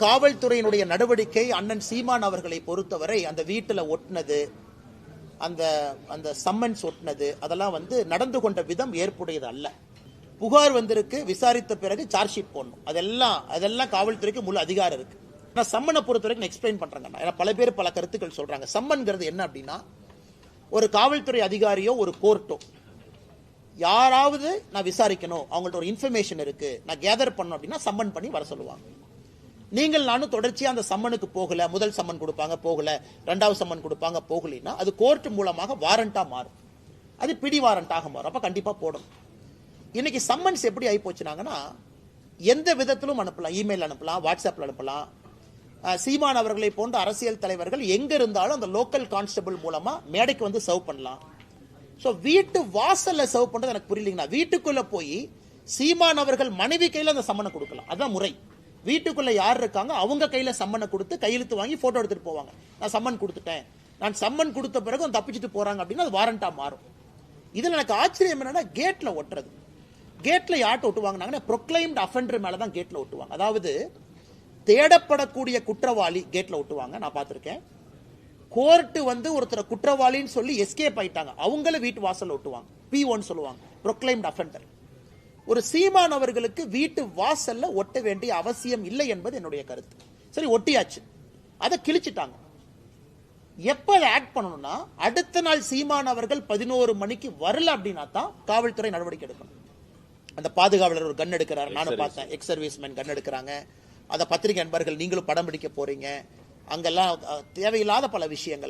காவல்துறையினுடைய நடவடிக்கை அண்ணன் சீமான் அவர்களை பொறுத்தவரை அந்த வீட்டில் ஒட்டினது அந்த அந்த சம்மன்ஸ் ஒட்டினது அதெல்லாம் வந்து நடந்து கொண்ட விதம் ஏற்புடையது அல்ல. புகார் வந்திருக்கு விசாரித்த பிறகு சார்ஜ் ஷீட் போடணும். அதெல்லாம் அதெல்லாம் காவல்துறைக்கு முழு அதிகாரம் இருக்கு. நான் சம்மனை பொறுத்த வரைக்கும் எக்ஸ்பிளைன் பண்ணுறேங்க ஏன்னா பல பேர் பல கருத்துக்கள் சொல்கிறாங்க சம்மன்கிறது என்ன அப்படின்னா ஒரு காவல்துறை அதிகாரியோ ஒரு கோர்ட்டோ யாராவது நான் விசாரிக்கணும் அவங்கள்ட்ட ஒரு இன்ஃபர்மேஷன் இருக்குது நான் கேதர் பண்ணணும் அப்படின்னா சம்மன் பண்ணி வர சொல்லுவாங்க. நீங்கள் நானும் தொடர்ச்சியாக அந்த சம்மனுக்கு போகல முதல் சம்மன் கொடுப்பாங்க போகல ரெண்டாவது சம்மன் கொடுப்பாங்க போகலைன்னா அது கோர்ட் மூலமாக வாரண்டா மாறும். அது பிடி வாரண்டாக மாறும். அப்ப கண்டிப்பா போடணும். இன்னைக்கு சம்மன்ஸ் எப்படி ஆகி போச்சுனாங்கன்னா எந்த விதத்திலும் அனுப்பலாம். இமெயில் அனுப்பலாம் வாட்ஸ்அப்ல அனுப்பலாம். சீமான் அவர்களை போன்ற அரசியல் தலைவர்கள் எங்க இருந்தாலும் அந்த லோக்கல் கான்ஸ்டபிள் மூலமா மேடைக்கு வந்து சர்வ் பண்ணலாம். ஸோ வீட்டு வாசல்ல சர்வ் பண்றது எனக்கு புரியலைங்கண்ணா. வீட்டுக்குள்ள போய் சீமான் அவர்கள் மனைவி கையில அந்த சம்மனை கொடுக்கலாம். அதுதான் முறை. வீட்டுக்குள்ள யார் இருக்காங்க அவங்க கையில சம்மனை கொடுத்து கையெழுத்து வாங்கி போட்டோ எடுத்துட்டு போவாங்க. நான் சம்மன் கொடுத்துட்டேன். நான் சம்மன் கொடுத்த பிறகு அவங்க தப்பிச்சுட்டு போறாங்க அப்படின்னா அது வாரண்டா மாறும். இதுல எனக்கு ஆச்சரியம் என்னன்னா கேட்ல ஒட்டுறது. கேட்ல யார்கிட்ட ஒட்டுவாங்கன்னா ப்ரொக்ளைம்டு அஃபெண்டர் மேலே தான் கேட்ல ஒட்டுவாங்க. அதாவது தேடப்படக்கூடிய குற்றவாளி கேட்ல ஒட்டுவாங்க. நான் பார்த்துருக்கேன். கோர்ட்டு வந்து ஒருத்தரை குற்றவாளின்னு சொல்லி எஸ்கேப் ஆயிட்டாங்க. அவங்கள வீட்டு வாசல் ஒட்டுவாங்க. பி ஒன் சொல்லுவாங்க. ப்ரொக்ளைம்ட் அஃபெண்டர் ஒரு சீமான் அவர்களுக்கு வீட்டு வாசல்ல ஒட்ட வேண்டிய அவசியம் இல்லை என்பது என்னுடைய கருத்து. சரி ஒட்டியாச்சு. அதை கிழிச்சிட்டாங்க. எப்ப ஆக்ட் பண்ணணும்னா அடுத்த நாள் சீமான் அவர்கள் பதினோரு மணிக்கு வரல அப்படின்னா தான் காவல்துறை நடவடிக்கை எடுக்கணும் அந்த பாதுகாவலர் ஒரு கன் எடுக்கிறார். நானும் பார்த்தேன். எக்ஸ் சர்வீஸ்மேன் கன் எடுக்கிறாங்க. அதை பத்திரிகை நண்பர்கள் நீங்களும் படம் பிடிக்க போறீங்க. அங்கெல்லாம் தேவையில்லாத பல விஷயங்கள்.